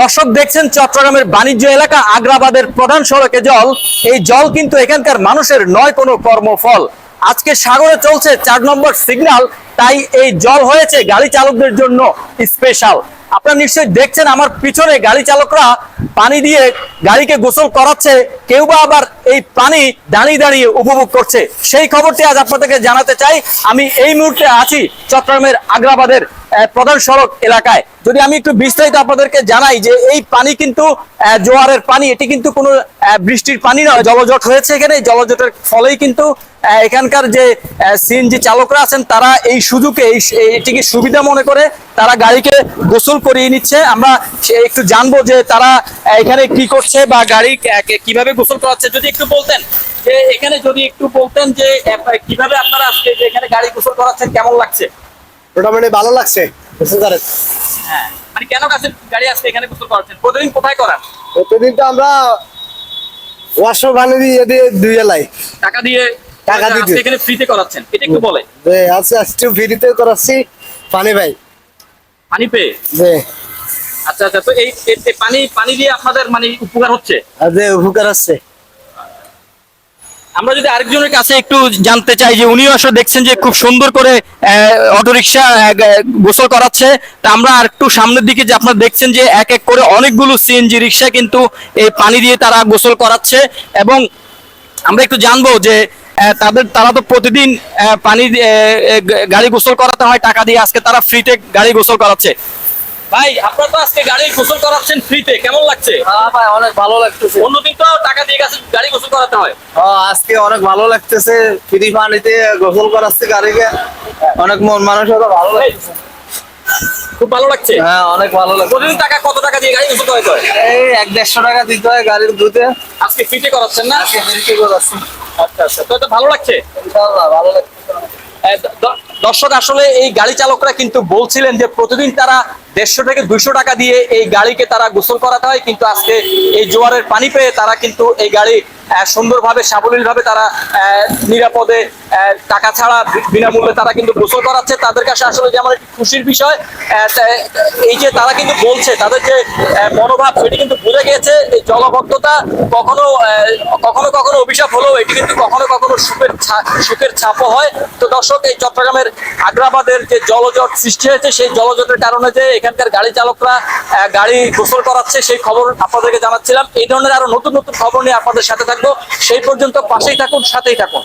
দর্শক দেখছেন চট্টগ্রামের বাণিজ্য এলাকা, আগ্রাবাদের প্রধান সড়কে জল। এই জল কিন্তু এখানকার মানুষের নয় কোনো কর্মফল। আজকে সাগরে চলছে চার নম্বর সিগন্যাল তাই এই জল হয়েছে গাড়ি চালকদের জন্য স্পেশাল আপনারা নিশ্চয়ই দেখছেন আমার পিছনে গাড়ি চালকরা পানি দিয়ে গাড়িকে গোসল করাচ্ছে, কেউ বা আবার এই পানি দাঁড়িয়ে দাঁড়িয়ে উপভোগ করছে। সেই খবরটি আজ আপনাদেরকে জানাতে চাই। আমি এই মুহূর্তে আছি চট্টগ্রামের আগ্রাবাদের প্রধান সড়ক এলাকায়। যদি আমি একটু বিস্তারিত আপনাদেরকে জানাই যে এই পানি কিন্তু জোয়ারের পানি, এটি কিন্তু কোনো বৃষ্টির পানি নয় জলজট হয়েছে এখানে। জলজটের ফলেই কিন্তু এখানকার যে সিএনজি চালকরা আছেন তারা এই সুযোগে এই এটিকে সুবিধা মনে করে তারা গাড়িকে গোসল করিয়ে নিচ্ছে। আমরা একটু জানব যে তারা এখানে কি করছে বা গাড়ি কীভাবে গোসল করাচ্ছে। যদি একটু বলতেন যে এখানে যদি একটু বলতেন যে কীভাবে আপনারা আজকে যে এখানে গাড়ি গোসল করাচ্ছেন কেমন লাগছে? মোটামুটি ভালো লাগছে। বুঝতে পারেন। হ্যাঁ মানে কেন কাছে গাড়ি আজকে এখানে গোসল করাচ্ছেন? প্রতিদিন কোথায় করান? প্রতিদিন তো আমরা ওয়াশো বানিয়ে দিয়ে দিয়ে দুই এলাই টাকা দিয়ে টাকা দিয়ে। এখানে ফ্রিতে করাচ্ছেন এটা একটু বলে যে আজকে আজকে ফ্রিতে করাচ্ছি পানি ভাই। পানি পেয়ে? যে আচ্ছা আচ্ছা তো এই পানি পানি দিয়ে আপনাদের মানে উপকার হচ্ছে? উপকার আছে আমরা যদি আরেকজনের কাছে একটু জানতে চাই যে উনিও আসলে দেখছেন যে খুব সুন্দর করে অটোরিকশা গোসল করাচ্ছে, তা আমরা আর একটু সামনের দিকে যে আপনারা দেখছেন যে এক এক করে অনেকগুলো সিএনজি রিক্সা কিন্তু এই পানি দিয়ে তারা গোসল করাচ্ছে এবং আমরা একটু জানব যে তাদের, তারা তো প্রতিদিন পানি গাড়ি গোসল করাতে হয়, টাকা দিয়ে আজকে তারা ফ্রিতে গাড়ি গোসল করাচ্ছে। ভাই আপনারা তো আজকে গাড়ি গোসল করাচ্ছেন ফ্রিতে কেমন লাগছে? হ্যাঁ ভাই অনেক ভালো লাগতেছে। অন্যদিন তো টাকা দিয়ে গেছে গাড়ি গোসল করাতে হয়। আজকে অনেক ভালো লাগতেছে। ফ্রি পানিতে গোসল করাচ্ছে গাড়িকে। অনেক মন মানুষেরও ভালো লাগতেছে। খুব ভালো লাগছে? হ্যাঁ অনেক ভালো লাগছে। প্রতিদিন টাকা কত টাকা দিয়ে গাড়ি গোসল করাতে হয়? এই এক দেড়শো টাকা দিতে হয় গাড়ির দুধে। আজকে ফ্রিতে করাচ্ছেন না? আজকে ফ্রি করাচ্ছি। আচ্ছা আচ্ছা। তো ভালো লাগছে? ইনশাআল্লাহ ভালো দ- দর্শক, আসলে এই গাড়ি চালকরা কিন্তু বলছিলেন যে প্রতিদিন তারা দেড়শো থেকে দুইশো টাকা দিয়ে এই গাড়িকে তারা গোসল করাতে হয়, কিন্তু আজকে এই জোয়ারের পানি পেয়ে তারা কিন্তু এই গাড়ি সুন্দরভাবে, সাবলীলভাবে তারা নিরাপদে টাকা ছাড়া বিনামূল্যে তারা কিন্তু গোসল করাচ্ছে। তাদের কাছে আসলে যে একটি খুশির বিষয় এই যে তারা কিন্তু বলছে, তাদের যে মনোভাব, সেটি কিন্তু বুঝে গিয়েছে। এই জলবদ্ধতা কখনো কখনো কখনো অভিশাপ হলেও এটি কিন্তু কখনো কখনো সুখের সুখের ছাপও হয়। তো দর্শক, এই চট্টগ্রামের আগ্রাবাদের যে জলজট সৃষ্টি হয়েছে, সেই জলজটের কারণে যে এখানকার গাড়ি চালকরা গাড়ি গোসল করাচ্ছে, সেই খবর আপনাদেরকে জানাচ্ছিলাম। এই ধরনের আরও নতুন নতুন খবর নিয়ে আপনাদের সাথে থাকব। সেই পর্যন্ত পাশেই থাকুন, সাথেই থাকুন।